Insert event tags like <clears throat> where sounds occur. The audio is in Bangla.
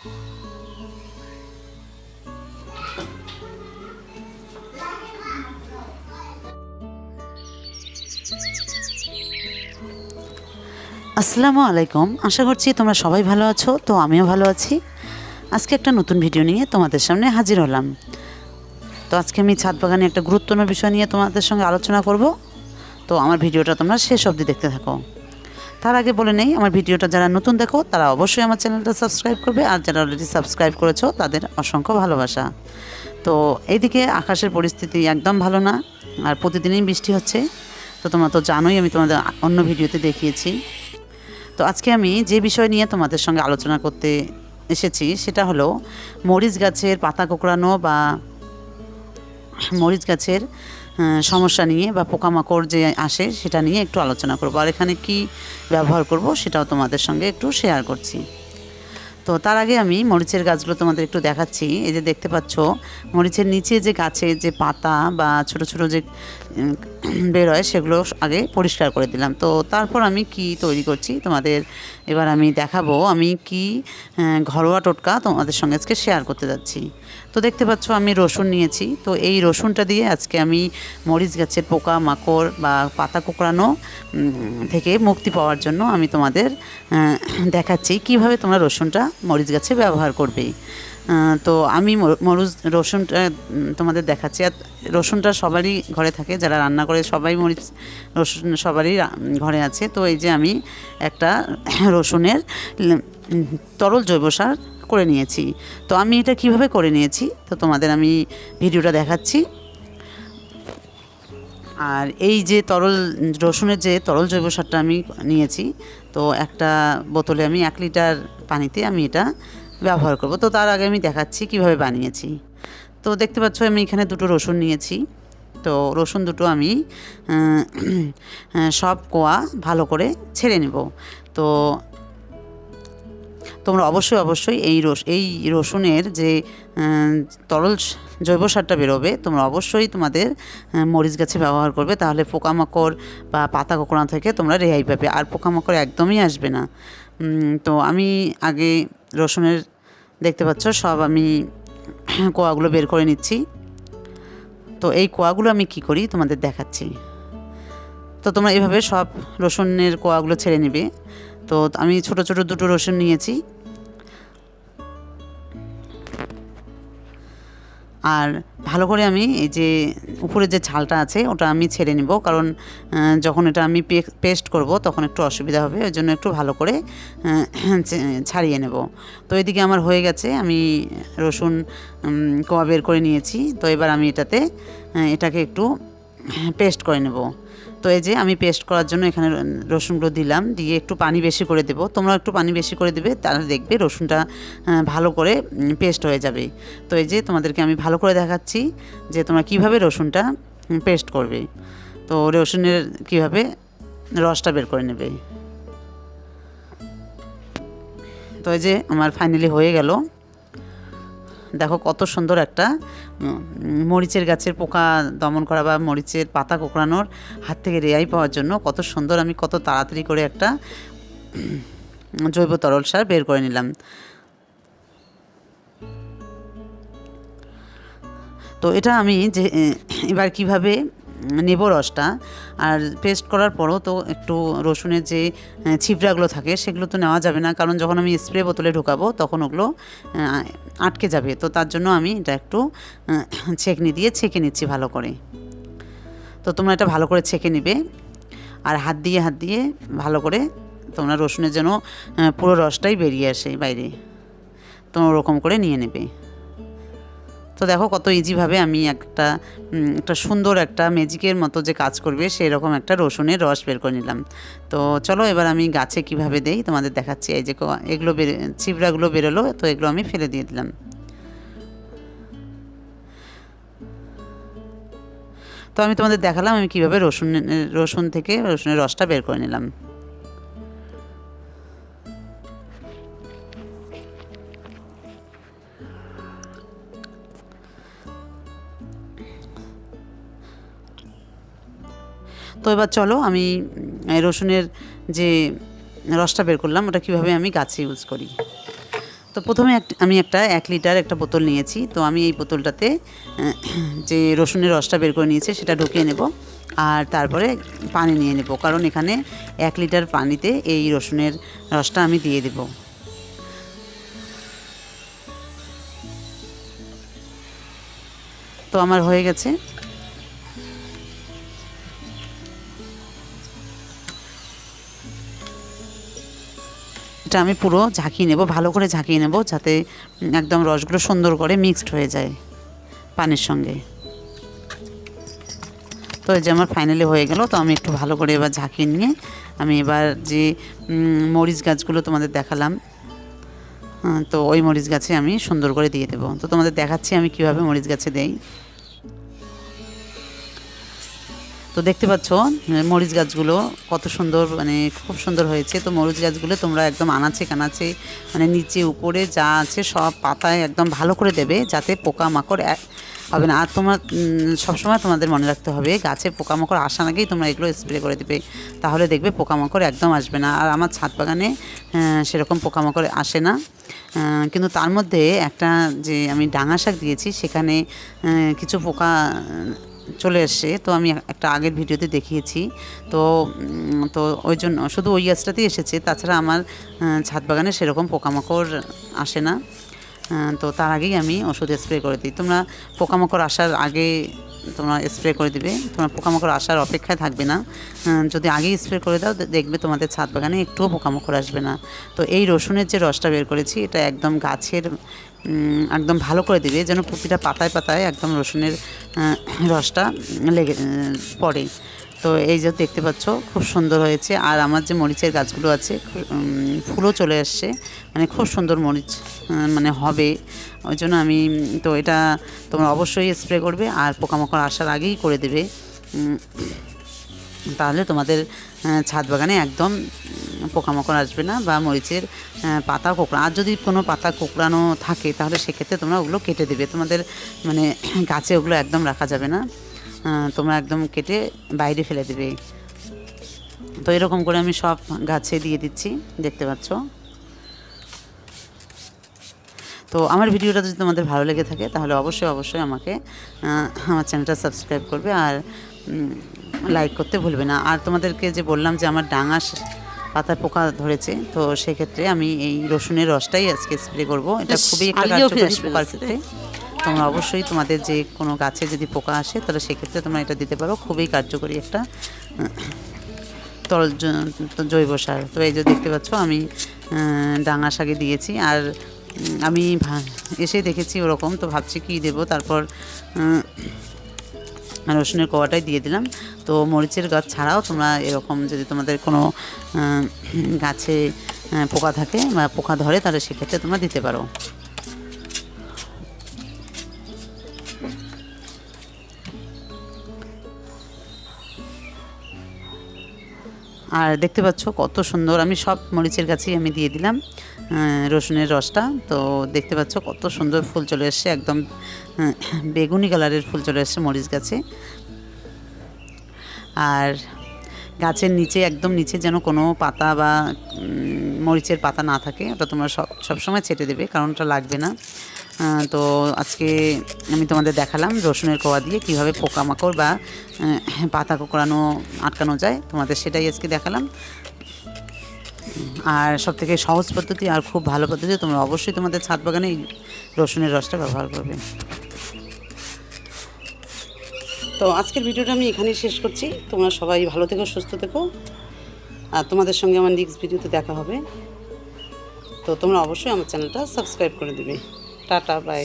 আসসালামু আলাইকুম। আশা করছি তোমরা সবাই ভালো আছো, তো আমিও ভালো আছি। আজকে একটা নতুন ভিডিও নিয়ে তোমাদের সামনে হাজির হলাম। তো আজকে আমি ছাদ বাগানে একটা গুরুত্বপূর্ণ বিষয় নিয়ে তোমাদের সঙ্গে আলোচনা করব। তো আমার ভিডিওটা তোমরা শেষ অবধি দেখতে থাকো। তার আগে বলে নেই, আমার ভিডিওটা যারা নতুন দেখো, তারা অবশ্যই আমার চ্যানেলটা সাবস্ক্রাইব করবে, আর যারা অলরেডি সাবস্ক্রাইব করেছ, তাদের অসংখ্য ভালোবাসা। তো এইদিকে আকাশের পরিস্থিতি একদম ভালো না, আর প্রতিদিনই বৃষ্টি হচ্ছে। তো তোমরা তো জানোই, আমি তোমাদের অন্য ভিডিওতে দেখিয়েছি। তো আজকে আমি যে বিষয় নিয়ে তোমাদের সঙ্গে আলোচনা করতে এসেছি, সেটা হলো মরিচ গাছের পাতা কোঁকড়ানো বা মরিচ গাছের সমস্যা নিয়ে বা পোকামাকড় যে আসে সেটা নিয়ে একটু আলোচনা করব। আর এখানে কি ব্যবহার করব সেটাও তোমাদের সঙ্গে একটু শেয়ার করছি। তো তার আগে আমি মরিচের গাছগুলো তোমাদের একটু দেখাচ্ছি। এই যে দেখতে পাচ্ছ, মরিচের নিচে যে গাছের যে পাতা বা ছোট ছোট যে বেরোয় সেগুলো আগে পরিষ্কার করে দিলাম। তো তারপর আমি কি তৈরি করছি তোমাদের এবার আমি দেখাবো। আমি কি ঘরোয়া টোটকা তোমাদের সঙ্গে আজকে শেয়ার করতে যাচ্ছি। তো দেখতে পাচ্ছ আমি রসুন নিয়েছি। তো এই রসুনটা দিয়ে আজকে আমি মরিচ গাছের পোকা, মাকড় বা পাতা কোঁকড়ানো থেকে মুক্তি পাওয়ার জন্য আমি তোমাদের দেখাচ্ছি। কীভাবে তোমরা রসুনটা মরিচ গাছে ব্যবহার করবে। তো আমি মরিচ রসুনটা তোমাদের দেখাচ্ছি। আর রসুনটা সবারই ঘরে থাকে, যারা রান্না করে সবাই মরিচ রসুন সবারই ঘরে আছে। তো এই যে আমি একটা <coughs> রসুনের তরল জৈব সার করে নিয়েছি। তো আমি এটা কীভাবে করে নিয়েছি, তো তোমাদের আমি ভিডিওটা দেখাচ্ছি। আর এই যে তরল, রসুনের যে তরল জৈব সারটা আমি নিয়েছি, তো একটা বোতলে আমি এক লিটার পানিতে আমি এটা ব্যবহার করব। তো তার আগে আমি দেখাচ্ছি কীভাবে বানিয়েছি। তো দেখতে পাচ্ছ আমি এখানে দুটো রসুন নিয়েছি। তো রসুন দুটো আমি সব কোয়া ভালো করে ছেড়ে নেব। তো তোমরা অবশ্যই অবশ্যই এই রস, এই রসুনের যে তরল জৈব সারটা বেরোবে, তোমরা অবশ্যই তোমাদের মরিচ গাছে ব্যবহার করবে। তাহলে পোকামাকড় বা পাতা কোঁকড়া থেকে তোমরা রেহাই পাবে। আর পোকামাকড় একদমই আসবে না। তো আমি আগে রসুনের, দেখতে পাচ্ছ, সব আমি <clears throat> কোয়াগুলো বের করে নিচ্ছি। তো এই কোয়াগুলো আমি কি করি, তোমাদের দেখাচ্ছি। তো তোমরা এভাবে সব রসুনের কোয়াগুলো ছেড়ে নেবে। তো আমি ছোট ছোট দুটো রসুন নিয়েছি। আর ভালো করে আমি এই যে উপরে যে ছালটা আছে, ওটা আমি ছেড়ে নিব। কারণ যখন এটা আমি পেস্ট করব, তখন একটু অসুবিধা হবে। ওই জন্য একটু ভালো করে ছাড়িয়ে নেব। তো এদিকে আমার হয়ে গেছে। আমি রসুন কোয়া বের করে নিয়েছি। তো এবার আমি এটাতে এটাকে একটু পেস্ট করে নেব। তো এই যে আমি পেস্ট করার জন্য এখানে রসুনগুলো দিলাম, দিয়ে একটু পানি বেশি করে দেবো। তোমরা একটু পানি বেশি করে দেবে, তাহলে দেখবে রসুনটা ভালো করে পেস্ট হয়ে যাবে। তো এই যে তোমাদেরকে আমি ভালো করে দেখাচ্ছি যে তোমরা কীভাবে রসুনটা পেস্ট করবে। তো রসুনের কীভাবে রসটা বের করে নেবে। তো এই যে আমার ফাইনালি হয়ে গেল। দেখো কত সুন্দর একটা মরিচের গাছের পোকা দমন করা বা মরিচের পাতা কোঁকড়ানোর হাত থেকে রেহাই পাওয়ার জন্য কত সুন্দর আমি কত তাড়াতাড়ি করে একটা জৈব তরল সার বের করে নিলাম। তো এটা আমি যে, এবার কীভাবে নেব রসটা। আর পেস্ট করার পরও তো একটু রসুনের যে ছিবড়াগুলো থাকে, সেগুলো তো নেওয়া যাবে না। কারণ যখন আমি স্প্রে বোতলে ঢুকাবো, তখন ওগুলো আটকে যাবে। তো তার জন্য আমি এটা একটু ছেঁকনি দিয়ে ছেঁকে নিচ্ছি ভালো করে। তো তোমরা এটা ভালো করে ছেঁকে নেবে। আর হাত দিয়ে হাত দিয়ে ভালো করে তোমরা রসুনের যেন পুরো রসটাই বেরিয়ে আসে বাইরে। তোমরা ওরকম করে নিয়ে নেবে। তো দেখো কত ইজিভাবে আমি একটা একটা সুন্দর একটা ম্যাজিকের মতো যে কাজ করবে সেই রকম একটা রসুনের রস বের করে নিলাম। তো চলো এবার আমি গাছে কীভাবে দেই, তোমাদের দেখাচ্ছি। এই যে এগুলো বের ছিবড়াগুলো বেরোলো, তো এগুলো আমি ফেলে দিয়ে দিলাম। তো আমি তোমাদের দেখালাম আমি কীভাবে রসুন রসুন থেকে রসুনের রসটা বের করে নিলাম। তো এবার চলো আমি রসুনের যে রসটা বের করলাম, ওটা কীভাবে আমি গাছে ইউজ করি। তো প্রথমে আমি একটা, এক লিটার একটা বোতল নিয়েছি। তো আমি এই বোতলটাতে যে রসুনের রসটা বের করে নিয়েছে, সেটা ঢুকিয়ে নেব। আর তারপরে পানি নিয়ে নেব, কারণ এখানে এক লিটার পানিতে এই রসুনের রসটা আমি দিয়ে দেব। তো আমার হয়ে গেছে। এটা আমি পুরো ঝাঁকিয়ে নেব, ভালো করে ঝাঁকিয়ে নেব যাতে একদম রসগুলো সুন্দর করে মিক্সড হয়ে যায় পানির সঙ্গে। তো এই যে আমার ফাইনালি হয়ে গেল, তো আমি একটু ভালো করে এবার ঝাঁকিয়ে নিয়ে আমি এবার যে মরিচ গাছগুলো তোমাদের দেখালাম তো ওই মরিচ গাছে আমি সুন্দর করে দিয়ে দেবো। তো তোমাদের দেখাচ্ছি আমি কীভাবে মরিচ গাছে দেই। তো দেখতে পাচ্ছ মরিচ গাছগুলো কত সুন্দর মানে খুব সুন্দর হয়েছে। তো মরিচ গাছগুলো তোমরা একদম আনাচে কানাচে মানে নিচে উপরে যা আছে সব পাতায় একদম ভালো করে দেবে, যাতে পোকামাকড় হবে না। আর তোমার সবসময় তোমাদের মনে রাখতে হবে, গাছে পোকামাকড় আসার আগেই তোমরা এগুলো স্প্রে করে দেবে। তাহলে দেখবে পোকামাকড় একদম আসবে না। আর আমার ছাদ বাগানে সেরকম পোকামাকড় আসে না। কিন্তু তার মধ্যে একটা যে আমি ডাঙা শাক দিয়েছি, সেখানে কিছু পোকা চলে এসছে। তো আমি একটা আগের ভিডিওতে দেখিয়েছি। তো তো ওই জন্য শুধু ওই গাছটাতেই এসেছে। তাছাড়া আমার ছাদ বাগানে সেরকম পোকামাকড় আসে না। তো তার আগেই আমি ওষুধ স্প্রে করে দিই। তোমরা পোকামাকড় আসার আগে তোমরা স্প্রে করে দিবে। তোমরা পোকামাকড় আসার অপেক্ষায় থাকবে না। যদি আগেই স্প্রে করে দাও দেখবে তোমাদের ছাদ বাগানে একটুও পোকামাকড় আসবে না। তো এই রসুনের যে রসটা বের করেছি, এটা একদম গাছের একদম ভালো করে দিবে, যেন প্রতিটা পাতায় পাতায় একদম রসুনের রসটা লেগে পড়ে। তো এই যে দেখতে পাচ্ছ, খুব সুন্দর হয়েছে। আর আমার যে মরিচের গাছগুলো আছে ফুলও চলে আসছে। মানে খুব সুন্দর মরিচ মানে হবে। ওই জন্য আমি, তো এটা তোমরা অবশ্যই স্প্রে করবে আর পোকামাকড় আসার আগেই করে দেবে। তাহলে তোমাদের ছাদ বাগানে একদম পোকামাকড় আসবে না বা মরিচের পাতা কোঁকড়া। আর যদি কোনো পাতা কোঁকড়ানো থাকে, তাহলে সেক্ষেত্রে তোমরা ওগুলো কেটে দেবে। তোমাদের মানে <clears throat> গাছে ওগুলো একদম রাখা যাবে না। তোমরা একদম কেটে বাইরে ফেলে দেবে। তো এরকম করে আমি সব গাছে দিয়ে দিচ্ছি, দেখতে পাচ্ছ? তো আমার ভিডিওটা যদি তোমাদের ভালো লেগে থাকে, তাহলে অবশ্যই অবশ্যই আমাকে আমার চ্যানেলটা সাবস্ক্রাইব করবে আর লাইক করতে ভুলবে না। আর তোমাদেরকে যে বললাম যে আমার ডাঙা পাতার পোকা ধরেছে তো সেক্ষেত্রে আমি এই রসুনের রসটাই আজকে স্প্রে করব। এটা খুবই একটা কার্যকরী পোকার ক্ষেত্রে। তোমরা অবশ্যই তোমাদের যে কোনো গাছে যদি পোকা আসে তাহলে সেক্ষেত্রে তোমরা এটা দিতে পারো। খুবই কার্যকরী একটা তরল জৈব সার। তো এই যে দেখতে পাচ্ছ আমি ডাঙা শাকে দিয়েছি। আর আমি ভা- এসে দেখেছি ওরকম তো ভাবছি কি দেব? তারপর রসুনের কোয়াটাই দিয়ে দিলাম। তো মরিচের গাছ ছাড়াও তোমরা এরকম যদি তোমাদের কোনো গাছে পোকা থাকে বা পোকা ধরে, তাহলে সেক্ষেত্রে তোমরা দিতে পারো। আর দেখতে পাচ্ছ কত সুন্দর। আমি সব মরিচের গাছেই আমি দিয়ে দিলাম রসুনের রসটা। তো দেখতে পাচ্ছ কত সুন্দর ফুল চলে এসছে, একদম বেগুনি কালারের ফুল চলে এসছে মরিচ গাছে। আর গাছের নিচে, একদম নিচে যেন কোনো পাতা বা মরিচের পাতা না থাকে, ওটা তোমরা সব, সবসময় ছেটে দেবে, কারণ ওটা লাগবে না। তো আজকে আমি তোমাদের দেখালাম রসুনের কোয়া দিয়ে কীভাবে পোকামাকড় বা পাতা কোকড়ানো, আটকানো যায়। তোমাদের সেটাই আজকে দেখালাম। আর সব থেকে সহজ পদ্ধতি আর খুব ভালো পদ্ধতি, তোমরা অবশ্যই তোমাদের ছাদ বাগানে রসুনের রসটা ব্যবহার করবে। তো আজকের ভিডিওটা আমি এখানেই শেষ করছি। তোমরা সবাই ভালো থেকো, সুস্থ থেকো। আর তোমাদের সঙ্গে আমার নেক্সট ভিডিওতে দেখা হবে। তো তোমরা অবশ্যই আমার চ্যানেলটা সাবস্ক্রাইব করে দেবে। Tata bye